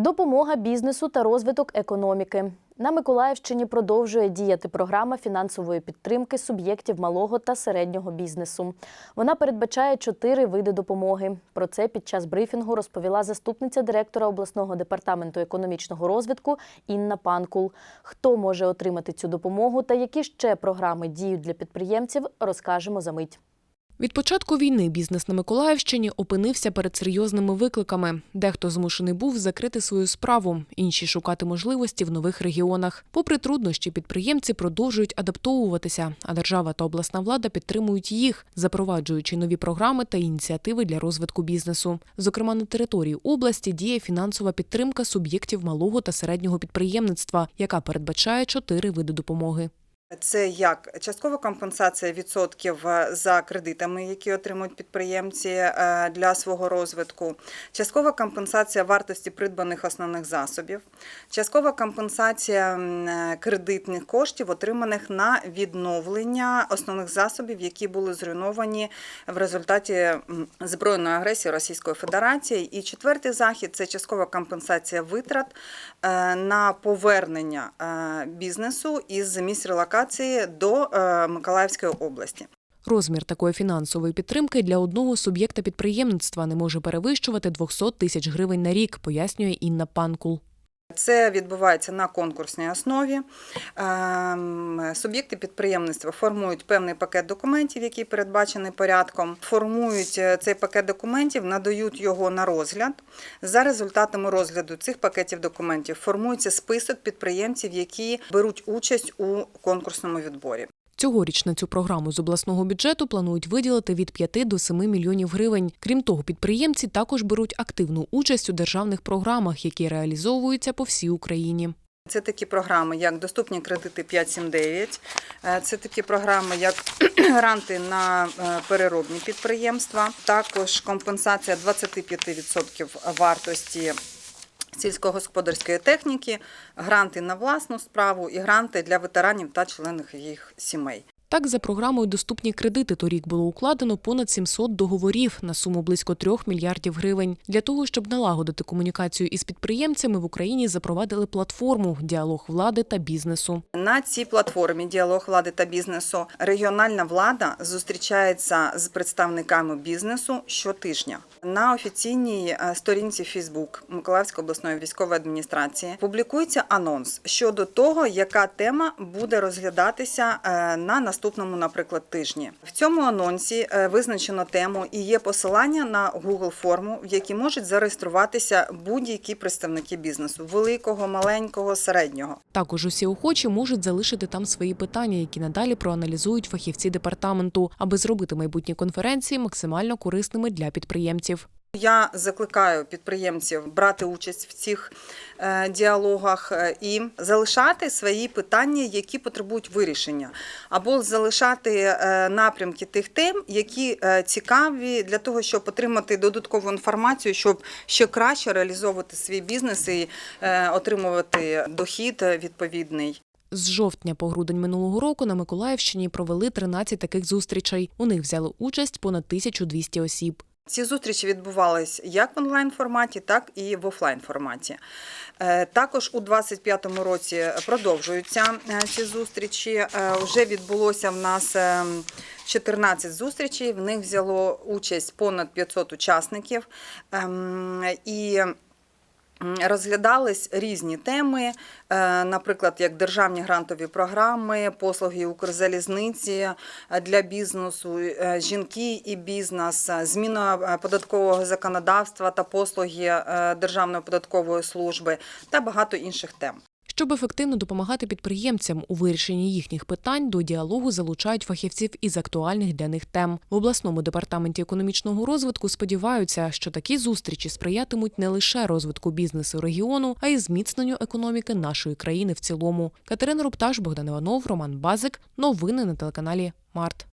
Допомога бізнесу та розвиток економіки. На Миколаївщині продовжує діяти програма фінансової підтримки суб'єктів малого та середнього бізнесу. Вона передбачає чотири види допомоги. Про це під час брифінгу розповіла заступниця директора обласного департаменту економічного розвитку Інна Панкул. Хто може отримати цю допомогу та які ще програми діють для підприємців, розкажемо за мить. Від початку війни бізнес на Миколаївщині опинився перед серйозними викликами. Дехто змушений був закрити свою справу, інші шукати можливості в нових регіонах. Попри труднощі, підприємці продовжують адаптовуватися, а держава та обласна влада підтримують їх, запроваджуючи нові програми та ініціативи для розвитку бізнесу. Зокрема, на території області діє фінансова підтримка суб'єктів малого та середнього підприємництва, яка передбачає чотири види допомоги. Це як часткова компенсація відсотків е, за кредитами, які отримують підприємці е, для свого розвитку, часткова компенсація вартості придбаних основних засобів, часткова компенсація е, кредитних коштів, отриманих на відновлення основних засобів, які були зруйновані в результаті збройної агресії Російської Федерації. І четвертий захід це часткова компенсація витрат на повернення бізнесу із місць релокації до е, Миколаївської області. Розмір такої фінансової підтримки для одного суб'єкта підприємництва не може перевищувати 200 тисяч гривень на рік, пояснює Інна Панкул. Це відбувається на конкурсній основі. Ем, Суб'єкти підприємництва формують певний пакет документів, який передбачений порядком. Формують е, цей пакет документів, надають його на розгляд. За результатами розгляду цих пакетів документів формується список підприємців, які беруть участь у конкурсному відборі. Цьогоріч на цю програму з обласного бюджету планують виділити від 5 до 7 мільйонів гривень. Крім того, підприємці також беруть активну участь у державних програмах, які реалізовуються по всій Україні. Це такі програми, як доступні кредити 579, е, це такі програми, як гранти на е, переробні підприємства, також компенсація 25% вартості сільськогосподарської техніки, гранти на власну справу і гранти для ветеранів та членів їх сімей. Так, за програмою доступні кредити торік було укладено понад 700 договорів на суму близько 3 мільярдів гривень. Для того, щоб налагодити комунікацію із підприємцями, в Україні запровадили платформу діалог влади та бізнесу. На цій платформі діалог влади та бізнесу регіональна влада зустрічається з представниками бізнесу щотижня. На офіційній е, сторінці Фейсбук Миколаївської обласної військової адміністрації публікується анонс щодо того, яка тема буде розглядатися е, на наступному, наприклад, тижні. В цьому анонсі е, визначено тему і є посилання на Google форму, в якій можуть зареєструватися будь-які представники бізнесу великого, маленького, середнього. Також усі охочі можуть залишити там свої питання, які надалі проаналізують фахівці департаменту, аби зробити майбутні конференції максимально корисними для підприємців. Я закликаю підприємців брати участь в цих е, діалогах е, і залишати свої питання, які потребують вирішення, або залишати е, напрямки тих тем, які цікаві для того, щоб отримати додаткову інформацію, щоб ще краще реалізовувати свій бізнес і отримувати дохід відповідний. З жовтня по грудень минулого року на Миколаївщині провели 13 таких зустрічей. У них взяли участь понад 1200 осіб. Ці зустрічі відбувались як в онлайн форматі, так і в офлайн форматі. Е, Також у 2025 році продовжуються е, ці зустрічі. Е, Вже відбулося в нас е, 14 зустрічей. В них взяло участь понад 500 учасників. Ем, І Розглядались різні теми, е, наприклад, як державні грантові програми, послуги Укрзалізниці е, для бізнесу, е, жінки і бізнес, зміна податкового законодавства та послуги Державної податкової служби та багато інших тем. Щоб ефективно допомагати підприємцям у вирішенні їхніх питань, до діалогу залучають фахівців із актуальних для них тем. В обласному департаменті економічного розвитку сподіваються, що такі зустрічі сприятимуть не лише розвитку бізнесу регіону, а й зміцненню економіки нашої країни в цілому. Катерина Рупташ, Богдан Іванов, Роман Базик. Новини на телеканалі Март.